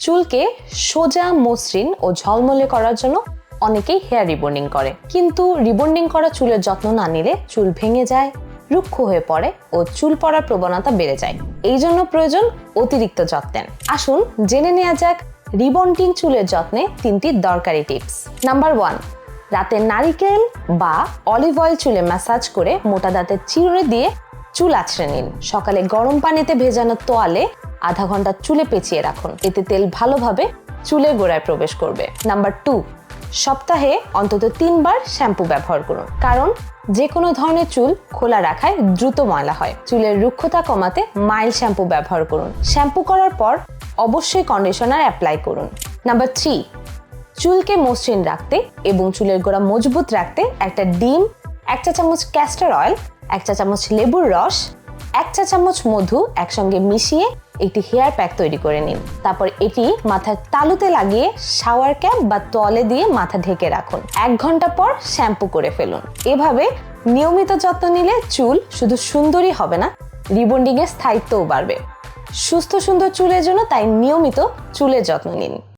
চুলকে সোজা মসৃণ ও ঝলমলে করার জন্য অনেকেই হেয়ার রিবন্ডিং করে। কিন্তু রিবন্ডিং করা চুলের যত্ন না নিলে চুল ভেঙে যায়, রুক্ষ হয়ে পড়ে ও চুল পড়ার প্রবণতা বেড়ে যায়। এই জন্য প্রয়োজন অতিরিক্ত যত্নের। আসুন জেনে নেওয়া যাক রিবন্ডিং চুলের যত্নে তিনটি দরকারি টিপস। নাম্বার ওয়ান, রাতে নারিকেল বা অলিভ অয়েল চুলে ম্যাসাজ করে মোটা দাঁতের চিরুনি দিয়ে চুল আছড়ে নিন। সকালে গরম পানিতে ভেজানো তোয়ালে আধা ঘণ্টা চুলে পেঁচিয়ে রাখুন। এতে তেল ভালোভাবে চুলের গোড়ায় প্রবেশ করবে। নাম্বার টু, সপ্তাহে অন্তত তিনবার শ্যাম্পু ব্যবহার করুন। কারণ যে কোনো ধরনের চুল খোলা রাখায় দ্রুত ময়লা হয়। চুলের রুক্ষতা কমাতে মাইল শ্যাম্পু ব্যবহার করুন। শ্যাম্পু করার পর অবশ্যই কন্ডিশনার অ্যাপ্লাই করুন। নাম্বার থ্রি, চুলকে মসৃণ রাখতে এবং চুলের গোড়া মজবুত রাখতে একটা ডিম, এক চা চামচ ক্যাস্টার অয়েল এক চা চামচ লেবুর রস, এক চা চামচ মধু একসঙ্গে মিশিয়ে একটি হেয়ার প্যাক তৈরি করে নিন। তারপর এটি মাথার তালুতে লাগিয়ে শাওয়ার ক্যাপ বা তলে দিয়ে মাথা ঢেকে রাখুন। এক ঘণ্টা পর শ্যাম্পু করে ফেলুন। এভাবে নিয়মিত যত্ন নিলে চুল শুধু সুন্দরই হবে না, রিবন্ডিংয়ের স্থায়িত্বও বাড়বে। সুস্থ সুন্দর চুলের জন্য তাই নিয়মিত চুলের যত্ন নিন।